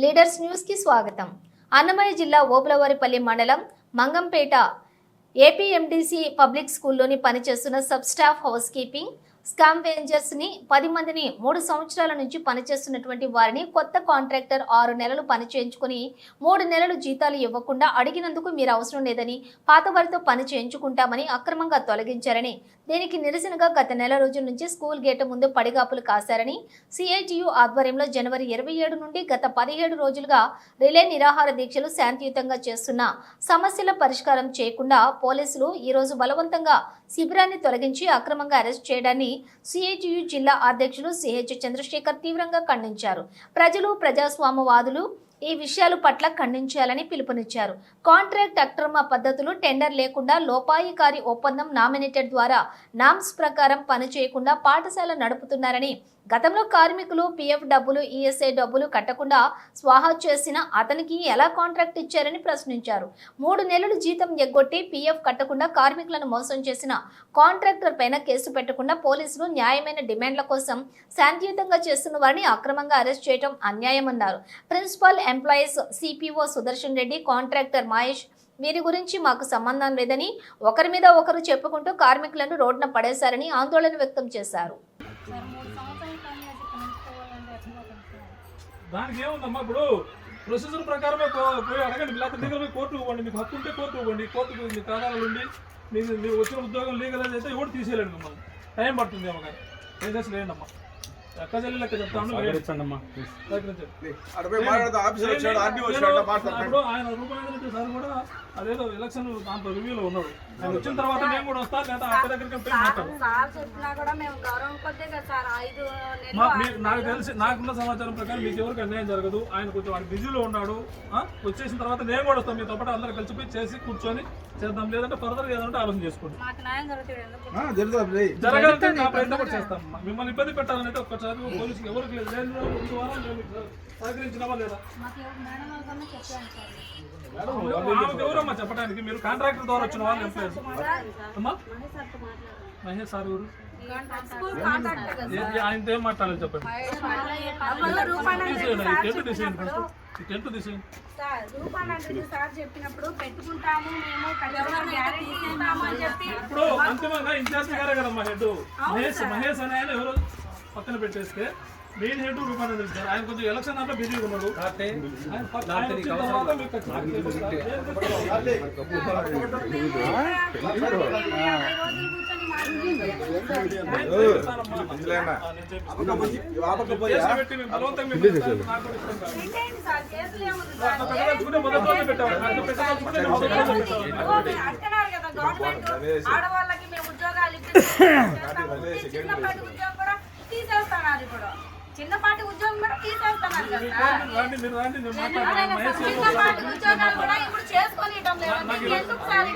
Leaders న్యూస్కి స్వాగతం. అన్నమయ్య జిల్లా ఓబులవారిపల్లి మండలం మంగంపేట ఏపీఎండిసి పబ్లిక్ స్కూల్లోని పనిచేస్తున్న సబ్ స్టాఫ్ హౌస్ కీపింగ్ స్కామ్ వెంజర్స్ని పది మందిని మూడు సంవత్సరాల నుంచి పనిచేస్తున్నటువంటి వారిని కొత్త కాంట్రాక్టర్ ఆరు నెలలు పనిచేయించుకుని మూడు నెలలు జీతాలు ఇవ్వకుండా అడిగినందుకు మీరు అవసరం లేదని పాత వారితో పని చేయించుకుంటామని అక్రమంగా తొలగించారని దీనికి నిరసనగా గత నెల రోజుల నుంచి స్కూల్ గేటు ముందు పడిగాపులు కాశారని సిఐటియు ఆధ్వర్యంలో జనవరి ఇరవై ఏడు నుండి గత పదిహేడు రోజులుగా రిలే నిరాహార దీక్షలు శాంతియుతంగా చేస్తున్న సమస్యల పరిష్కారం చేయకుండా పోలీసులు ఈరోజు బలవంతంగా శిబిరాన్ని తొలగించి అక్రమంగా అరెస్ట్ చేయడాన్ని సిఐటియు జిల్లా అధ్యక్షులు సిహెచ్ చంద్రశేఖర్ తీవ్రంగా ఖండించారు. ప్రజలు ప్రజాస్వామ్యవాదులు ఈ విషయాల పట్ల ఖండించాలని పిలుపునిచ్చారు. కాంట్రాక్ట్ అక్రమ పద్ధతులు టెండర్ లేకుండా లోపాయికారి ఒప్పందం నామినేటెడ్ ద్వారా నామ్స్ ప్రకారం పని చేయకుండా పాఠశాల నడుపుతున్నారని గతంలో కార్మికులు పీఎఫ్ డబ్బులు ఈఎస్ఐ డబ్బులు కట్టకుండా స్వాహా చేసిన అతనికి ఎలా కాంట్రాక్ట్ ఇచ్చారని ప్రశ్నించారు. మూడు నెలలు జీతం ఎగ్గొట్టి పీఎఫ్ కట్టకుండా కార్మికులను మోసం చేసిన కాంట్రాక్టర్ పైన కేసు పెట్టకుండా పోలీసులు న్యాయమైన డిమాండ్ల కోసం శాంతియుతంగా చేస్తున్న వారిని అక్రమంగా అరెస్ట్ చేయడం అన్యాయమన్నారు. Principal employees CPO Sudarshan Reddy contractor Mahesh వీరి గురించి మాకు సంబంధం లేదని ఒకరి మీద ఒకరు చెప్పుకుంటూ కార్మికులను రోడ్డున పడేశారని ఆందోళన వ్యక్తం చేశారు సార్ మూడు సంవత్సరాలు పని చేసి ఇక్కడ నుంచి పోవాలంటే ఎట్లా పోతాం సార్? దానికి ఏముందమ్మా ఇప్పుడు? ప్రొసీజర్ ప్రకారమే పోయి అడగండి. లేకపోతే లీగల్ పోయి కోర్టు ఇవ్వండి మీకు హక్కు ఉంటే కోర్టుకు ఇవ్వండి కోర్టుకు మీ కారణాలు ఉండి మీకు మీరు వచ్చిన ఉద్యోగం లీగల్ అయితే ఎవరు తీసేయలేండి మమ్మల్ని. టైం పడుతుంది అమ్మగారు. కానీ ఏం చేసి లేండి అమ్మా ఇప్పుడు ఆయన రూపాయలు సార్ కూడా అదేదో ఎలక్షన్ దాంట్లో రివ్యూలో ఉన్నాడు. ఆయన వచ్చిన తర్వాత నేను కూడా లేదా దగ్గరికి నాకు తెలిసి నాకున్న సమాచారం ప్రకారం మీకు ఎవరికి అన్యాయం జరగదు. ఆయన కొంచెం ఆయన బిజీలో ఉన్నాడు. ఆ? వచ్చేసిన తర్వాత నేను కూడా వస్తాను. మీతో పాటు అందరు కలిసిపోయి చేసి కూర్చొని చేద్దాం. లేదంటే ఫర్దర్ ఏదంటే ఆలోచన చేసుకోండి. చేస్తాం మిమ్మల్ని ఇబ్బంది పెట్టాలంటే ఒక్కసారి పోలీసుకి ఎవరికి లేదు. లేదు రెండు వారాలు సహకరించినావా లేదా? మేడం సార్ ఎవరమ్మా చెప్పడానికి? మీరు కాంట్రాక్టర్ ద్వారా వచ్చిన వాళ్ళు ఎంప్లాయీస్. అమ్మా? మహేష్ సార్ ఎవరు? ఆయనతో ఏం మాట్లాడాలి చెప్పండి. టెంట్ ఈ టెంట్ సార్ సార్ చెప్పి ఇప్పుడు అంతిమంగా ఇన్ఛార్జ్ గారే కదమ్మా హెడ్. మహేష్ మహేష్ అనే ఆయన ఎవరు? పక్కన పెట్టేస్తే మెయిన్ హెడ్ రూపాయలు తెలుస్తారు ఆయన కొంచెం ఎలక్షన్ దాంట్లో బిజీగా ఉన్నాడు ఆయన పక్క- ఆయన వచ్చిన తర్వాత మీకు ఖచ్చితంగా చేపిస్తా. ఏం యాభై రోజులు కూర్చొని మాట్లాడుకుంటే చేపిస్తానమ్మా? ఇందులోనా? ఆ, నేను చేపిస్తాను. ఈ ఆపకపోయా కేసు పెట్టి మేము బలవంతంగా మీకు ఇస్తాను. నాకు కూడా ఇష్టం కాదు. పెట్టేయండి సార్ కేసులు ఏముంది నాకు పెట్టదలుచుకుంటే మొదటి రోజే పెట్టాము. నాకు పెట్టదలుచుకుంటే నేను మొదటి రోజే పెట్టాను. అంటున్నారు కదా గవర్నమెంట్ ఆడవాళ్ళకి మేము ఉద్యోగాలు తీసేస్తున్నారు ఇప్పుడు. చిన్నపాటి ఉద్యోగం కూడా తీసేస్తున్నారు కదా చిన్నపాటి ఉద్యోగాలు కూడా ఇప్పుడు చేసుకొని లేదు. ఎందుకు సార్